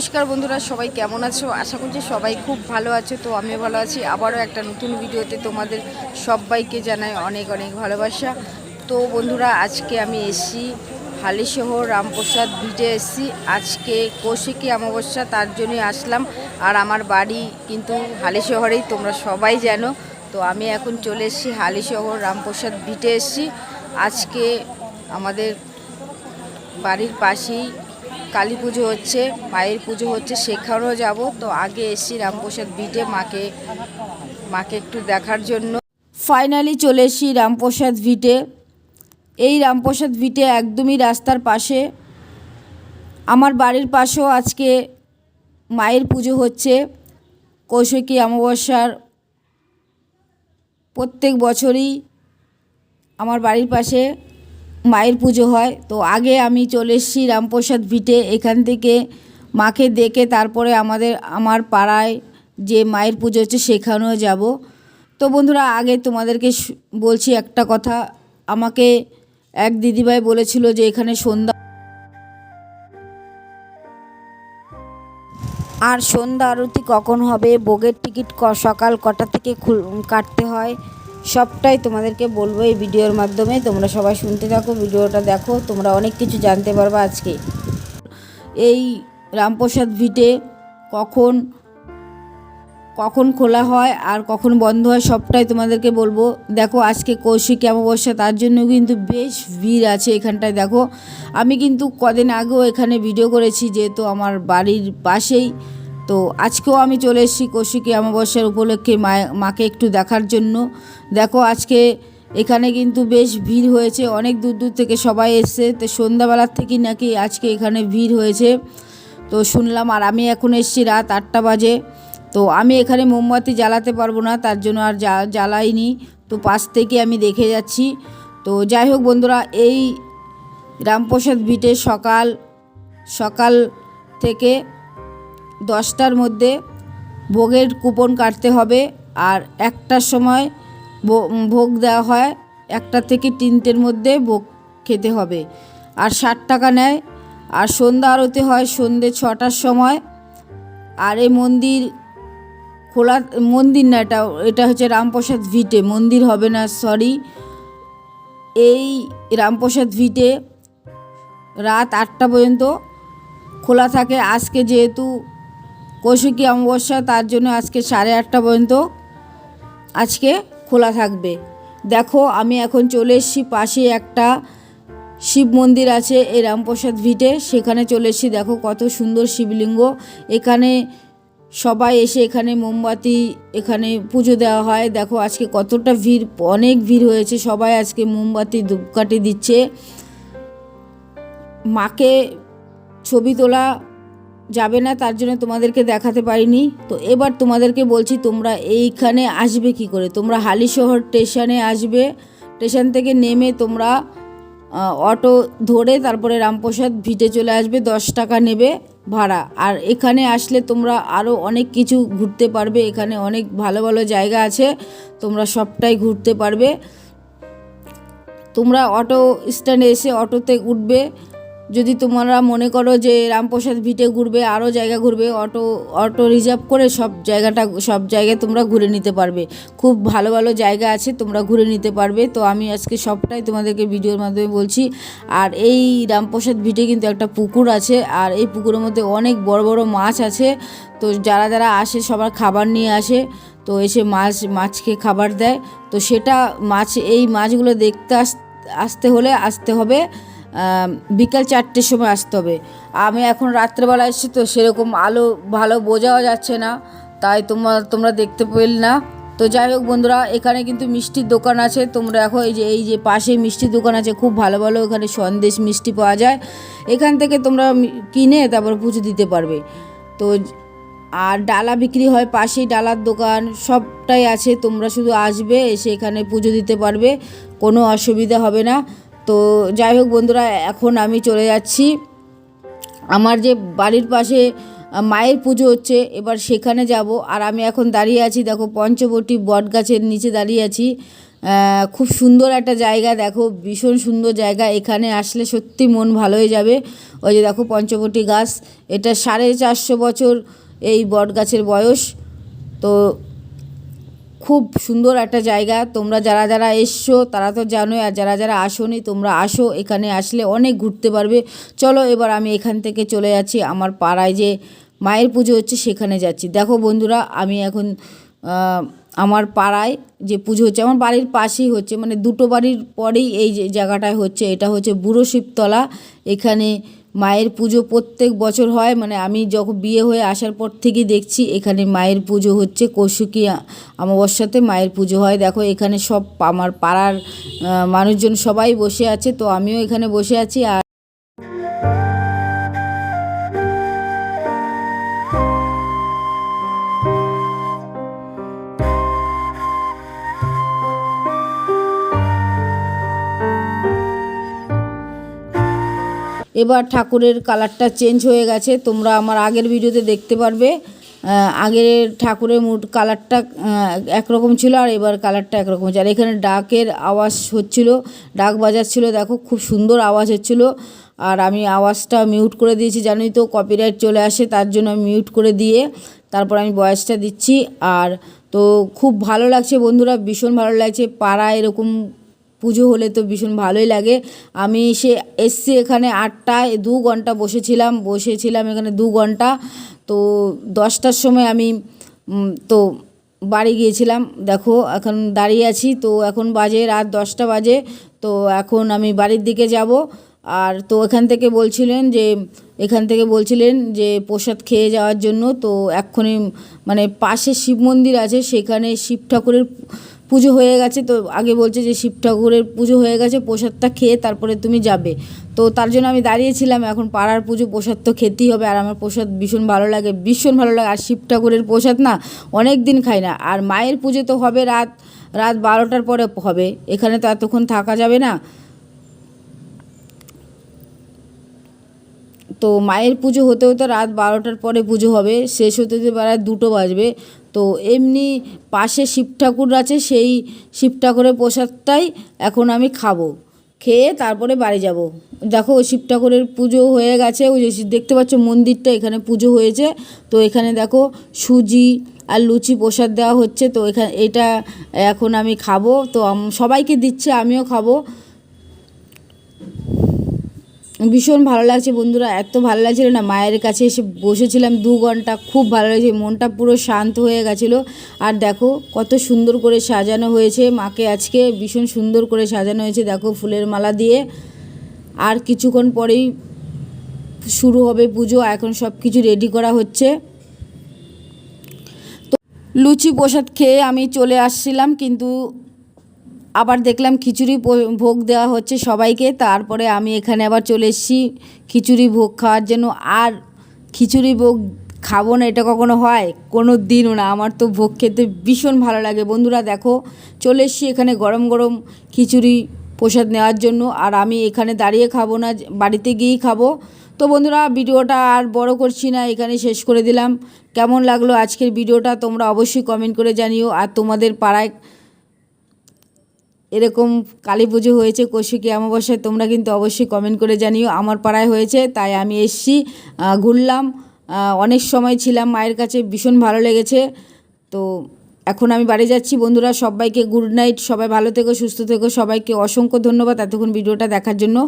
নমস্কার বন্ধুরা, সবাই কেমন আছো? আশা করছি সবাই খুব ভালো আছো, তো আমিও ভালো আছি। আবারও একটা নতুন ভিডিওতে তোমাদের সবাইকে জানাই অনেক অনেক ভালোবাসা। তো বন্ধুরা, আজকে আমি এসছি হালিশহর রামপ্রসাদ ভিটে এসছি। আজকে কৌশিকী অমাবস্যা, তার জন্যই আসলাম। আর আমার বাড়ি কিন্তু হালিশহরেই, তোমরা সবাই জানো। তো আমি এখন চলে এসেছি হালিশহর রামপ্রসাদ ভিটে এসছি। আজকে আমাদের বাড়ির পাশেই কালী পুজো হচ্ছে, মায়ের পুজো হচ্ছে, সেখানেও যাব। তো আগে এসছি রামপ্রসাদ বিটে মাকে মাকে একটু দেখার জন্য। ফাইনালি চলে এসছি রামপ্রসাদ ভিটে এই রামপ্রসাদ ভিটে একদমই রাস্তার পাশে। আমার বাড়ির পাশেও আজকে মায়ের পুজো হচ্ছে। কৌশিকী অমাবস্যার প্রত্যেক বছরই আমার বাড়ির পাশে। মায়ের পুজো হয়। তো আগে আমি চলে এসেছি রামপ্রসাদ ভিটে। এখান থেকে মাকে দেখে তারপরে আমাদের, আমার পাড়ায় যে মায়ের পুজো হচ্ছে সেখানেও যাব। তো বন্ধুরা, আগে তোমাদেরকে বলছি একটা কথা। আমাকে এক দিদিভাই বলেছিল যে এখানে সন্ধ্যা আর সন্ধ্যা আরতি কখন হবে? ভোগের টিকিট সকাল কটা থেকে কাটতে হয়? সবটাই তোমাদেরকে বলব এই ভিডিওর মাধ্যমে। তোমরা সবাই শুনতে থাকো, ভিডিওটা দেখো, তোমরা অনেক কিছু জানতে পারবে আজকে। এই রামপ্রসাদ ভিটে কখন কখন খোলা হয় আর কখন বন্ধ হয় সবটাই তোমাদেরকে বলব। দেখো আজকে কৌশিক অমাবস্যা, তার জন্য কিন্তু বেশ ভিড় আছে এখানটায়, দেখো। আমি কিন্তু কদিন আগেও এখানে ভিডিও করেছি, যেহেতু আমার বাড়ির পাশেই। তো আজকেও আমি চলে এসেছি কৌশিকী অমাবস্যার উপলক্ষে মাকে একটু দেখার জন্য। দেখো আজকে এখানে কিন্তু বেশ ভিড় হয়েছে, অনেক দূর দূর থেকে সবাই এসছে। তো সন্ধ্যাবেলার থেকেই নাকি আজকে এখানে ভিড় হয়েছে। তো শুনলাম আর আমি এখন এসছি রাত আটটা বাজে। তো আমি এখানে মোমবাতি জ্বালাতে পারব না, তার জন্য আর জ্বালাইনি। তো পাশ থেকে আমি দেখে যাচ্ছি। তো যাই হোক বন্ধুরা, এই রামপ্রসাদ ভিটে সকাল সকাল থেকে দশটার মধ্যে ভোগের কুপন কাটতে হবে আর একটার সময় ভোগ দেওয়া হয়। একটা থেকে তিনটের মধ্যে ভোগ খেতে হবে। আর ষাট টাকা নেয়। আর সন্ধ্যা আরতি হয় সন্ধ্যে ছটার সময়। আর এই মন্দির খোলা, মন্দির না এটা এটা হচ্ছে রামপ্রসাদ ভিটে। মন্দির হবে না সরি এই রামপ্রসাদ ভিটে রাত আটটা পর্যন্ত খোলা থাকে। আজকে যেহেতু কৌশিকী অমাবস্যা, তার জন্য আজকে সাড়ে আটটা পর্যন্ত আজকে খোলা থাকবে। দেখো, আমি এখন চলে এসেছি পাশে একটা শিব মন্দির আছে এই রামপ্রসাদ ভিটে। সেখানে চলে এসেছি, দেখো কত সুন্দর শিবলিঙ্গ। এখানে সবাই এসে এখানে মোমবাতি, এখানে পুজো দেওয়া হয়। দেখো, আজকে কতটা ভিড়, অনেক ভিড় হয়েছে। সবাই আজকে মোমবাতি, ধূপকাঠি দিচ্ছে। মাকে ছবি তোলা যাবে না, তার জন্য তোমাদেরকে দেখাতে পারিনি। তো এবার তোমাদেরকে বলছি, তোমরা এইখানে আসবে কি করে? তোমরা হালিশহর স্টেশনে আসবে। স্টেশন থেকে নেমে তোমরা অটো ধরে তারপরে রামপ্রসাদ ভিটে চলে আসবে, দশ টাকা নেবে ভাড়া। আর এখানে আসলে তোমরা আরও অনেক কিছু ঘুরতে পারবে, এখানে অনেক ভালো ভালো জায়গা আছে, তোমরা সবটাই ঘুরতে পারবে। তোমরা অটো স্ট্যান্ডে এসে অটোতে উঠবে। যদি তোমরা মনে করো যে রামপ্রসাদ ভিটে ঘুরবে আরও জায়গা ঘুরবে, অটো অটো রিজার্ভ করে সব জায়গাটা, সব জায়গায় তোমরা ঘুরে নিতে পারবে। খুব ভালো ভালো জায়গা আছে, তোমরা ঘুরে নিতে পারবে। তো আমি আজকে সবটাই তোমাদেরকে ভিডিওর মাধ্যমে বলছি। আর এই রামপ্রসাদ ভিটে কিন্তু একটা পুকুর আছে, আর এই পুকুরের মধ্যে অনেক বড় বড় মাছ আছে। তো যারা যারা আসে সবার খাবার নিয়ে আসে, তো এসে মাছ, মাছকে খাবার দেয়। তো সেটা মাছ, এই মাছগুলো দেখতে আস, আসতে হলে আসতে হবে। বিকাল চারটের সময় আসতে হবে। আমি এখন রাত্রেবেলা এসেছি তো সেরকম আলো ভালো বোঝাও যাচ্ছে না, তাই তোমরা তোমরা দেখতে পেল না। তো যাই হোক বন্ধুরা, এখানে কিন্তু মিষ্টির দোকান আছে, তোমরা দেখো এই যে এই যে পাশে মিষ্টির দোকান আছে, খুব ভালো ভালো এখানে সন্দেশ মিষ্টি পাওয়া যায়। এখান থেকে তোমরা কিনে তারপর পুজো দিতে পারবে। তো আর ডালা বিক্রি হয় পাশেই ডালার দোকান, সবটাই আছে, তোমরা শুধু আসবে, এসে এখানে পুজো দিতে পারবে, কোনো অসুবিধা হবে না। তো যাই হোক বন্ধুরা, এখন আমি চলে যাচ্ছি। আমার যে বাড়ির পাশে মায়ের পুজো হচ্ছে, এবার সেখানে যাব। আর আমি এখন দাঁড়িয়ে আছি, দেখো, পঞ্চবটি বট গাছের নিচে দাঁড়িয়ে আছি। খুব সুন্দর একটা জায়গা, দেখো, ভীষণ সুন্দর জায়গা। এখানে আসলে সত্যি মন ভালো হয়ে যাবে। ওই যে দেখো, পঞ্চবটি গাছ, এটা সাড়ে চারশো বছর এই বট গাছের বয়স। তো খুব সুন্দর একটা জায়গা। তোমরা যারা যারা এসছো, তারা তো জানোই, আর যারা যারা আসোনি, তোমরা আসো, এখানে আসলে অনেক ঘুরতে পারবে। চলো এবার আমি এখান থেকে চলে যাচ্ছি, আমার পাড়ায় যে মায়ের পুজো হচ্ছে সেখানে যাচ্ছি। দেখো বন্ধুরা, আমি এখন আমার পাড়ায় যে পুজো হচ্ছে, আমার বাড়ির পাশেই হচ্ছে মানে দুটো বাড়ির পরেই এই যে জায়গাটায় হচ্ছে, এটা হচ্ছে বুড়ো শিবতলা। এখানে মায়ের পুজো প্রত্যেক বছর হয় মানে আমি যখন বিয়ে হয়ে আসার পর থেকে দেখছি এখানে মায়ের পুজো হচ্ছে কৌশুকী অমাবস্যাতে মায়ের পুজো হয়। দেখো এখানে সব আমার পাড়ার মানুষজন সবাই বসে আছে, তো আমিও এখানে বসে আছি আর এবার ঠাকুরের কালারটা চেঞ্জ হয়ে গেছে, তোমরা আমার আগের ভিডিওতে দেখতে পারবে। আগের ঠাকুরের মুড কালারটা একরকম ছিল আর এবার কালারটা একরকম হচ্ছে আর এখানে ডাকের আওয়াজ হচ্ছিল, ডাক বাজাচ্ছিল, দেখো খুব সুন্দর আওয়াজ হচ্ছিল। আর আমি আওয়াজটা মিউট করে দিয়েছি, জানোই তো কপিরাইট চলে আসে, তার জন্য আমি মিউট করে দিয়ে তারপর আমি ভয়েসটা দিচ্ছি। আর তো খুব ভালো লাগছে বন্ধুরা, ভীষণ ভালো লাগছে পাড়া এরকম পুজো হলে তো ভীষণ ভালোই লাগে। আমি সে এসছি এখানে আটটায়, দু ঘণ্টা বসেছিলাম বসেছিলাম এখানে দু ঘণ্টা। তো দশটার সময় আমি তো বাড়ি গিয়েছিলাম। দেখো, এখন দাঁড়িয়ে আছি। তো এখন বাজে রাত দশটা বাজে। তো এখন আমি বাড়ির দিকে যাব। আর তো এখান থেকে বলছিলেন যে, এখান থেকে বলছিলেন যে, প্রসাদ খেয়ে যাওয়ার জন্য। তো এক্ষুনি মানে পাশে শিব মন্দির আছে, সেখানে শিব ঠাকুরের পুজো হয়ে গেছে, তো আগে বলছে যে শিব ঠাকুরের পুজো হয়ে গেছে, প্রসাদটা খেয়ে তারপরে তুমি যাবে। তো তার জন্য আমি দাঁড়িয়েছিলাম, এখন পাড়ার পুজো, প্রসাদ তো খেতেই হবে। আর আমার প্রসাদ ভীষণ ভালো লাগে, ভীষণ ভালো লাগে। আর শিব ঠাকুরের প্রসাদ না অনেক দিন খাই না। আর মায়ের পুজো তো হবে রাত রাত বারোটার পরে হবে। এখানে তো এতক্ষণ থাকা যাবে না। তো মায়ের পুজো হতে হতে রাত বারোটার পরে পুজো হবে, শেষ হতে হতে প্রায় দুটো বাজবে। তো এমনি পাশে শিব ঠাকুর আছে, সেই শিব ঠাকুরের প্রসাদটাই এখন আমি খাব। খেয়ে তারপরে বাড়ি যাব। দেখো ওই শিব ঠাকুরের পুজো হয়ে গেছে, ওই যে দেখতে পাচ্ছ মন্দিরটা, এখানে পুজো হয়েছে। তো এখানে দেখো সুজি আর লুচি প্রসাদ দেওয়া হচ্ছে, তো এখানে এটা এখন আমি খাব। তো সবাইকে দিচ্ছে, আমিও খাব। ভীষণ ভালো লাগছে বন্ধুরা, এত ভালো লাগছিল না, মায়ের কাছে এসে বসেছিলাম দু ঘণ্টা, খুব ভালো লাগছে, মনটা পুরো শান্ত হয়ে গেছিল। আর দেখো, কত সুন্দর করে সাজানো হয়েছে, মাকে আজকে ভীষণ সুন্দর করে সাজানো হয়েছে, দেখো ফুলের মালা দিয়ে। আর কিছুক্ষণ পরেই শুরু হবে পুজো, এখন সব কিছু রেডি করা হচ্ছে। তো লুচি প্রসাদ খেয়ে আমি চলে আসছিলাম, কিন্তু আবার দেখলাম খিচুড়ি ভোগ দেওয়া হচ্ছে সবাইকে, তারপরে আমি এখানে আবার চলে এসেছি খিচুড়ি ভোগ খাওয়ার জন্য। আর খিচুড়ি ভোগ খাব না, এটা কখনো হয়? কোনো দিনও না, আমার তো ভোগ খেতে ভীষণ ভালো লাগে। বন্ধুরা দেখো, চলে এসেছি এখানে গরম গরম খিচুড়ি প্রসাদ নেওয়ার জন্য। আর আমি এখানে দাঁড়িয়ে খাব না, বাড়িতে গিয়েই খাব। তো বন্ধুরা, ভিডিওটা আর বড় করছি না, এখানে শেষ করে দিলাম। কেমন লাগল আজকের ভিডিওটা তোমরা অবশ্যই কমেন্ট করে জানিও। আর তোমাদের পাড়ায় এরকম কালী পুজো হয়েছে, কৌশিকী অমাবস্যায়, তোমরা কিন্তু অবশ্যই কমেন্ট করে জানিও। আমার পাড়ায় হয়েছে, তাই আমি এসছি ঘুরলাম অনেক সময় ছিলাম, মায়ের কাছে ভীষণ ভালো লেগেছে। তো এখন আমি বাড়ি যাচ্ছি, বন্ধুরা, সবাইকে গুড নাইট সবাই ভালো থেকো, সুস্থ থেকো, সবাইকে অসংখ্য ধন্যবাদ এতক্ষণ ভিডিওটা দেখার জন্য।